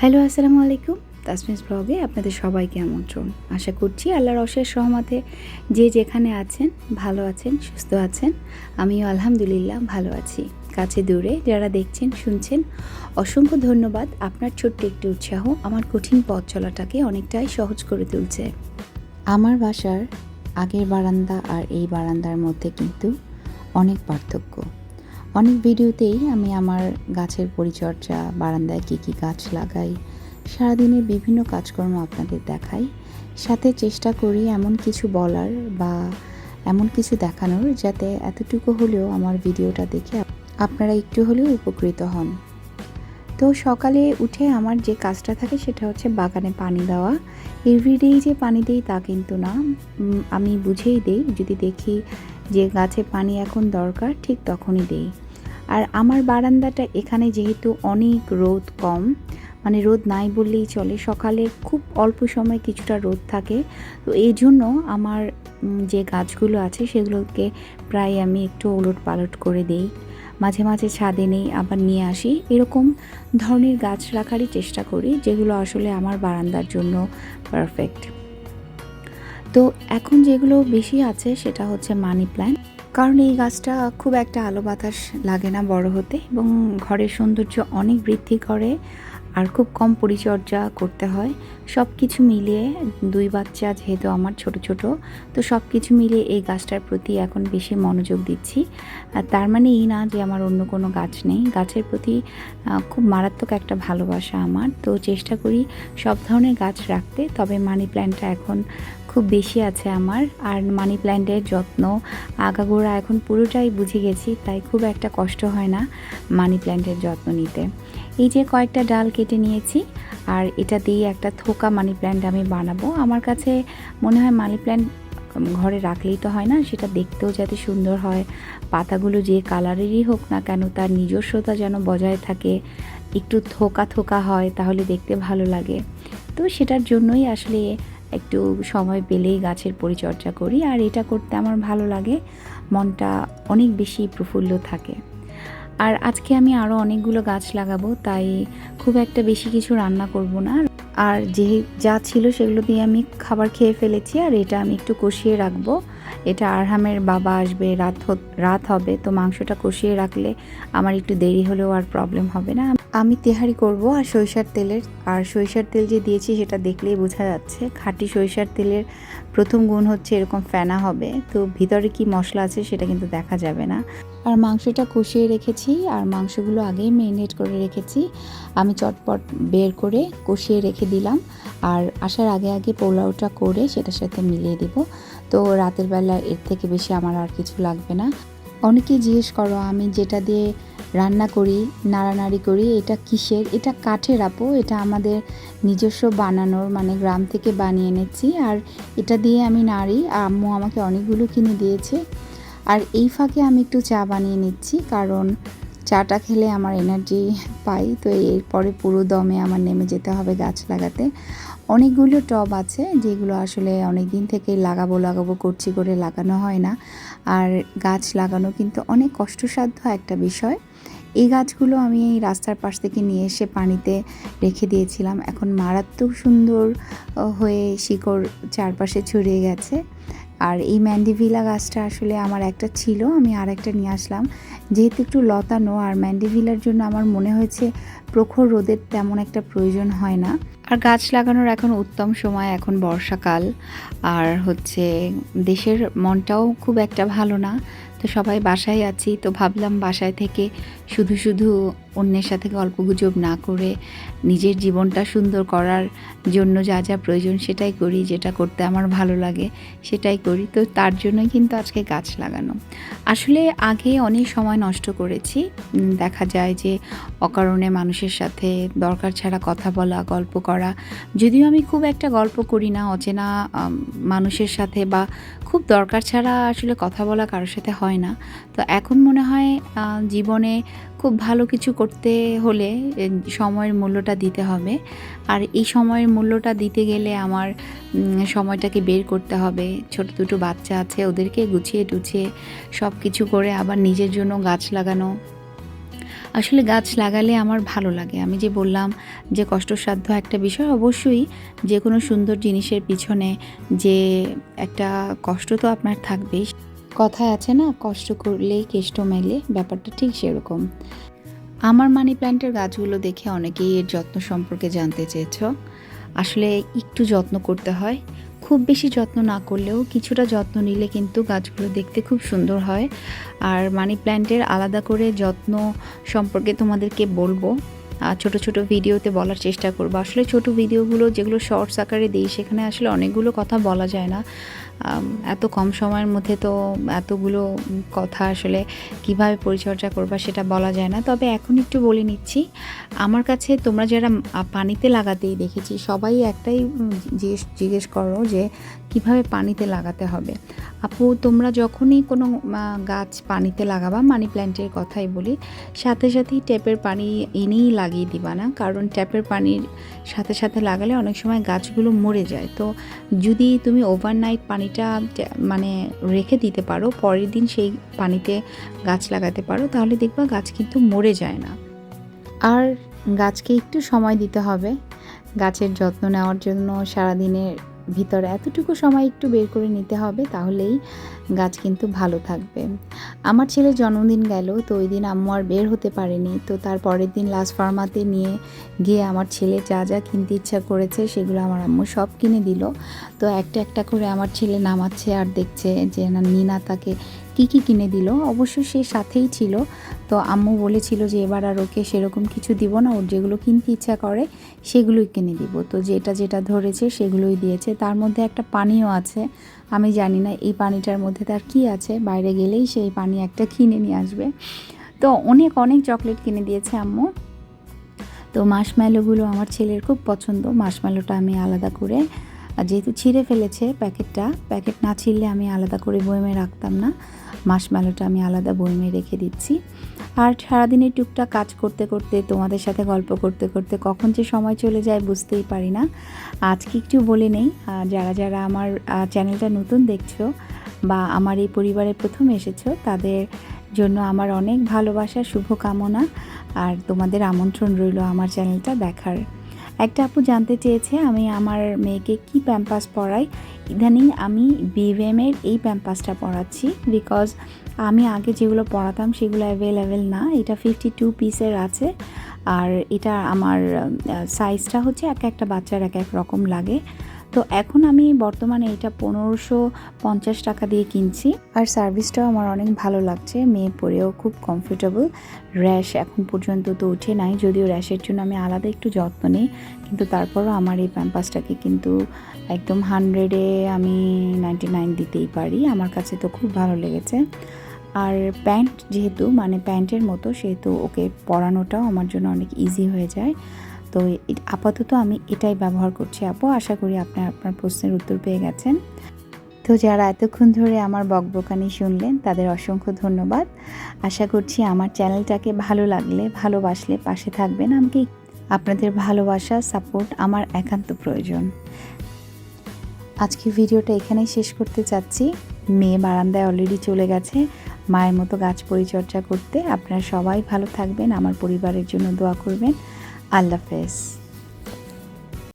Hello, আসসালামু আলাইকুম। তাসমিস ব্লগে আপনাদের সবাইকে আমন্ত্রণ। আশা করছি আল্লাহর অশেষ সহমতে যে যেখানে আছেন, ভালো আছেন, সুস্থ আছেন, আমিও আলহামদুলিল্লাহ ভালো আছি। কাছে দূরে যারা দেখছেন, শুনছেন, অসংখ্য ধন্যবাদ। আপনার ছোট্ট একটি উৎসাহ আমার কঠিন পথ চলাটাকে অনেকটাই সহজ করে তুলছে। আমার বাসার আগের বারান্দা আর এই বারান্দার মধ্যে কিন্তু অনেক পার্থক্য। অনেক ভিডিওতেই আমি আমার গাছের পরিচর্যা, বারান্দায় কী কী গাছ লাগাই, সারাদিনের বিভিন্ন কাজকর্ম আপনাদের দেখাই। সাথে চেষ্টা করি এমন কিছু বলার বা এমন কিছু দেখানোর যাতে এতটুকু হলেও আমার ভিডিওটা দেখে আপনারা একটু হলেও উপকৃত হন। তো সকালে উঠে আমার যে কাজটা থাকে সেটা হচ্ছে বাগানে পানি দেওয়া। এভরিডেই যে পানি দেই তা কিন্তু না। আমি বুঝেই দেই, যদি দেখি যে গাছে পানি এখন দরকার, ঠিক তখনই দেই। আর আমার বারান্দাটা এখানে যেহেতু অনেক রোদ কম মানে রোদ নাই বললেই চলে, সকালে খুব অল্প সময় কিছুটা রোদ থাকে। তো এই জন্য আমার যে গাছগুলো আছে সেগুলোকে প্রায় আমি একটু ওলট পালট করে দেই। মাঝে মাঝে ছাদে নেই, আবার নিয়ে আসি। এরকম ধরনের গাছ রাখারই চেষ্টা করি, যেগুলো আসলে আমার বারান্দার জন্য পারফেক্ট তো এখন যেগুলো বেশি আছে সেটা হচ্ছে মানি প্ল্যান্ট কারণ এই গাছটা খুব একটা আলো বাতাস লাগে না বড় হতে এবং ঘরের সৌন্দর্য অনেক বৃদ্ধি করে আর খুব কম পরিচর্যা করতে হয়। সব কিছু মিলিয়ে দুই বাচ্চা যেহেতু আমার ছোট ছোট, তো সব কিছু মিলিয়ে এই গাছটার প্রতি এখন বেশি মনোযোগ দিচ্ছি। তার মানে এই না যে আমার অন্য কোনো গাছ নেই। গাছের প্রতি খুব মারাত্মক একটা ভালোবাসা আমার। তো চেষ্টা করি সব ধরনের গাছ রাখতে। তবে মানি প্ল্যান্টটা এখন খুব বেশি আছে আমার, আর মানি প্ল্যান্টের যত্ন, আগাগোড়া এখন পুরোটাই বুঝে গেছি, তাই খুব একটা কষ্ট হয় না মানি প্ল্যান্টের যত্ন নিতে। এই যে কয়েকটা ডাল কেটে নিয়েছি, আর এটা দিয়ে একটা থোকা মানি প্ল্যান্ট আমি বানাবো। আমার কাছে মনে হয় মানি প্ল্যান্ট ঘরে রাখলেই তো হয় না, সেটা দেখতেও যাতে সুন্দর হয়। পাতাগুলো যে কালারেরই হোক না কেন, তার নিজস্বতা যেন বজায় থাকে, একটু থোকা থোকা হয়, তাহলে দেখতে ভালো লাগে। তো সেটার জন্যই আসলে একটু সময় পেলেই গাছের পরিচর্যা করি আর এটা করতে আমার ভালো লাগে। মনটা অনেক বেশি প্রফুল্ল থাকে। আর আজকে আমি আরও অনেকগুলো গাছ লাগাবো, তাই খুব একটা বেশি কিছু রান্না করব না। আর যে যা ছিল সেগুলো দিয়ে আমি খাবার খেয়ে ফেলেছি আর এটা আমি একটু কষিয়ে রাখব। এটা আরহামের বাবা আসবে, রাত রাত হবে, তো মাংসটা কষিয়ে রাখলে আমার একটু দেরি হলেও আর প্রবলেম হবে না। আমি তেহারি করব আর সরিষার তেলের, আর সরিষার তেল যে দিয়েছি সেটা দেখলেই বোঝা যাচ্ছে। খাঁটি সরিষার তেলের প্রথম গুণ হচ্ছে এরকম ফেনা হবে, তো ভিতরে কি মশলা আছে সেটা কিন্তু দেখা যাবে না। আর মাংসটা কষিয়ে রেখেছি, আর মাংসগুলো আগেই মেরিনেট করে রেখেছি। আমি চটপট বের করে কষিয়ে রেখে দিলাম, আর আসার আগে আগে পোলাওটা করে সেটার সাথে মিলিয়ে দিব। তো রাতের বেলা এর থেকে বেশি আমার আর কিছু লাগবে না। অনেকেই জিজ্ঞেস করো, আমি যেটা দিয়ে রান্না করি, নাড়ানাড়ি করি, এটা কিসের? এটা কাঠের আপু, এটা আমাদের নিজস্ব বানানোর মানে গ্রাম থেকে বানিয়ে এনেছি আর এটা দিয়ে আমি নাড়ি। আম্মু আমাকে অনেকগুলো কিনে দিয়েছে। আর এই ফাঁকে আমি একটু চা বানিয়ে নিচ্ছি, কারণ চাটা খেলে আমার এনার্জি পাই। তো এরপরে পুরো দমে আমার নেমে যেতে হবে গাছ লাগাতে। অনেকগুলো টব আছে যেগুলো আসলে অনেক দিন থেকে লাগাবো লাগাবো, করছি করে লাগানো হয় না। আর গাছ লাগানো কিন্তু অনেক কষ্টসাধ্য একটা বিষয়। এই গাছগুলো আমি এই রাস্তার পাশ থেকে নিয়ে এসে পানিতে রেখে দিয়েছিলাম। এখন মারাত্মক সুন্দর হয়ে শিকড় চারপাশে ছড়িয়ে গেছে। আর এই ম্যান্ডিভিলা গাছটা আসলে আমার একটা ছিল, আমি আর একটা নিয়ে আসলাম। যেহেতু একটু লতানো, আর ম্যান্ডিভিলার জন্য আমার মনে হয়েছে প্রখর রোদের তেমন একটা প্রয়োজন হয় না। আর গাছ লাগানোর এখন উত্তম সময়, এখন বর্ষাকাল। আর হচ্ছে দেশের মনটাও খুব একটা ভালো না। তো সবাই বাসায় আছি, তো ভাবলাম বাসায় থেকে শুধু শুধু অন্যের সাথে গল্পগুজব না করে নিজের জীবনটা সুন্দর করার জন্য যা যা প্রয়োজন সেটাই করি, যেটা করতে আমার ভালো লাগে সেটাই করি। তো তার জন্যই কিন্তু আজকে গাছ লাগানো। আসলে আগে অনেক সময় নষ্ট করেছি। দেখা যায় যে অকারণে মানুষের সাথে দরকার ছাড়া কথা বলা, গল্প করা। যদিও আমি খুব একটা গল্প করি না, অচেনা মানুষের সাথে বা খুব দরকার ছাড়া আসলে কথা বলা কারোর সাথে হয় না। তো এখন মনে হয় জীবনে খুব ভালো কিছু করতে হলে সময়ের মূল্যটা দিতে হবে। আর এই সময়ের মূল্যটা দিতে গেলে আমার সময়টাকে বের করতে হবে। ছোট দুটো বাচ্চা আছে, ওদেরকে গুছিয়ে টুছিয়ে সব কিছু করে আবার নিজের জন্য গাছ লাগানো। আসলে গাছ লাগালে আমার ভালো লাগে। আমি যে বললাম যে কষ্টসাধ্য একটা বিষয়, অবশ্যই যে কোনো সুন্দর জিনিসের পিছনে যে একটা কষ্ট তো আপনার থাকবেই। কথায় আছে না, কষ্ট করলেই কেষ্ট মেলে, ব্যাপারটা ঠিক সেরকম। আমার মানি প্ল্যান্টের গাছগুলো দেখে অনেকেই এর যত্ন সম্পর্কে জানতে চেয়েছ। আসলে একটু যত্ন করতে হয়। খুব বেশি যত্ন না করলেও কিছুটা যত্ন নিলে কিন্তু গাছগুলো দেখতে খুব সুন্দর হয়। আর মানি প্ল্যান্টের আলাদা করে যত্ন সম্পর্কে তোমাদেরকে বলব। ছোট ছোট ভিডিওতে বলার চেষ্টা করব। আসলে ছোট ভিডিওগুলো যেগুলো শর্টস আকারে দিই, সেখানে আসলে অনেকগুলো কথা বলা যায় না। এত কম সময়ের মধ্যে তো এতগুলো কথা আসলে কীভাবে পরিচর্যা করবা সেটা বলা যায় না। তবে এখন একটু বলে নিচ্ছি, আমার কাছে তোমরা যারা পানিতে লাগাতেই দেখেছি, সবাই একটাই জিজ্ঞেস জিজ্ঞেস করো যে কীভাবে পানিতে লাগাতে হবে। আপু, তোমরা যখনই কোনো গাছ পানিতে লাগাবা মানি প্ল্যান্টের কথাই বলি, সাথে সাথেই ট্যাপের পানি এনেই লাগিয়ে দিবা না। কারণ ট্যাপের পানির সাথে সাথে লাগালে অনেক সময় গাছগুলো মরে যায়। তো যদি তুমি ওভারনাইট পানিটা মানে রেখে দিতে পারো, পরের দিন সেই পানিতে গাছ লাগাতে পারো, তাহলে দেখবা গাছ কিন্তু মরে যায় না। আর গাছকে একটু সময় দিতে হবে। গাছের যত্ন নেওয়ার জন্য সারাদিনের ভিতরে এতটুকু সময় একটু বের করে নিতে হবে, তাহলেই গাছ কিন্তু ভালো থাকবে। আমার ছেলের জন্মদিন গেল, তো ওই দিন আম্মু আর বের হতে পারেনি। তো তার পরের দিন লাস্ট ফার্মাতে নিয়ে গিয়ে আমার ছেলে যা যা কিনতে ইচ্ছা করেছে, সেগুলো আমার আম্মু সব কিনে দিল। তো একটা একটা করে আমার ছেলে নামাচ্ছে আর দেখছে যে না, নিনা তাকে কী কী কিনে দিল? অবশ্য সে সাথেই ছিল। তো আম্মু বলেছিল যে এবার আর ওকে সেরকম কিছু দিব না। ওর যেগুলো কিনতে ইচ্ছা করে, সেগুলোই কিনে দিব। তো যেটা যেটা ধরেছে সেগুলোই দিয়েছে। তার মধ্যে একটা পানিও আছে। আমি জানি না এই পানিটার মধ্যে তার কি আছে। বাইরে গেলেই সেই পানি একটা কিনে নিয়ে আসবে। তো অনেক অনেক চকলেট কিনে দিয়েছে আম্মু। তো মাশম্যালোগুলো আমার ছেলের খুব পছন্দ। মাশম্যালোটা আমি আলাদা করে, যেহেতু ছিঁড়ে ফেলেছে প্যাকেটটা, প্যাকেট না ছিঁড়লে আমি আলাদা করে বয়মে রাখতাম না। মাশম্যালোটা আমি আলাদা বয়মে রেখে দিচ্ছি। আর সারাদিনের টুকটাক কাজ করতে করতে, তোমাদের সাথে গল্প করতে করতে কখন যে সময় চলে যায় বুঝতেই পারি না। আজকে একটু বলে নেই যারা যারা আমার চ্যানেলটা নতুন দেখছ বা আমার এই পরিবারে প্রথম এসেছ, তাদের জন্য আমার অনেক ভালোবাসা, শুভকামনা। আর তোমাদের আমন্ত্রণ রইল আমার চ্যানেলটা দেখার। একটা আপু জানতে চেয়েছে আমি আমার মেয়েকে কি প্যাম্পাস পড়াই। ইদানিং আমি বিভিএমের এই প্যাম্পাসটা পড়াচ্ছি বিকজ আমি আগে যেগুলো পড়াতাম সেগুলো অ্যাভেলেবেল না। এটা ফিফটি টু পিসের আছে। আর এটা আমার সাইজটা হচ্ছে এক একটা বাচ্চার এক এক রকম লাগে। তো এখন আমি বর্তমানে এটা পনেরোশো পঞ্চাশ টাকা দিয়ে কিনছি। আর সার্ভিসটাও আমার অনেক ভালো লাগছে, মেয়ে পরেও খুব কমফোর্টেবল র্যাশ এখন পর্যন্ত তো উঠে নাই, যদিও র্যাশের জন্য আমি আলাদা একটু যত্ন নিই, কিন্তু তারপরও আমার এই প্যাম্পাসটাকে কিন্তু একদম হান্ড্রেডে আমি নাইনটি নাইন দিতেই পারি, আমার কাছে তো খুব ভালো লেগেছে। আর প্যান্ট যেহেতু মানে প্যান্টের মতো, সেহেতু ওকে পরানোটাও আমার জন্য অনেক ইজি হয়ে যায়। তো আপাতত আমি এটাই ব্যবহার করছি আপু। আশা করি আপনার আপনার প্রশ্নের উত্তর পেয়ে গেছেন। তো যারা এতক্ষণ ধরে আমার বকবকানি শুনলেন, তাদের অসংখ্য ধন্যবাদ। আশা করছি আমার চ্যানেলটাকে ভালো লাগলে, ভালোবাসলে পাশে থাকবেন আমাকে। আপনাদের ভালোবাসা, সাপোর্ট আমার একান্ত প্রয়োজন। আজকে ভিডিওটা এখানেই শেষ করতে চাচ্ছি। মেয়ে বারান্দায় অলরেডি চলে গেছে। মায়ের মতো গাছ পরিচর্যা করতে আপনারা সবাই ভালো থাকবেন, আমার পরিবারের জন্য দোয়া করবেন। আল্লাহ হাফেজ।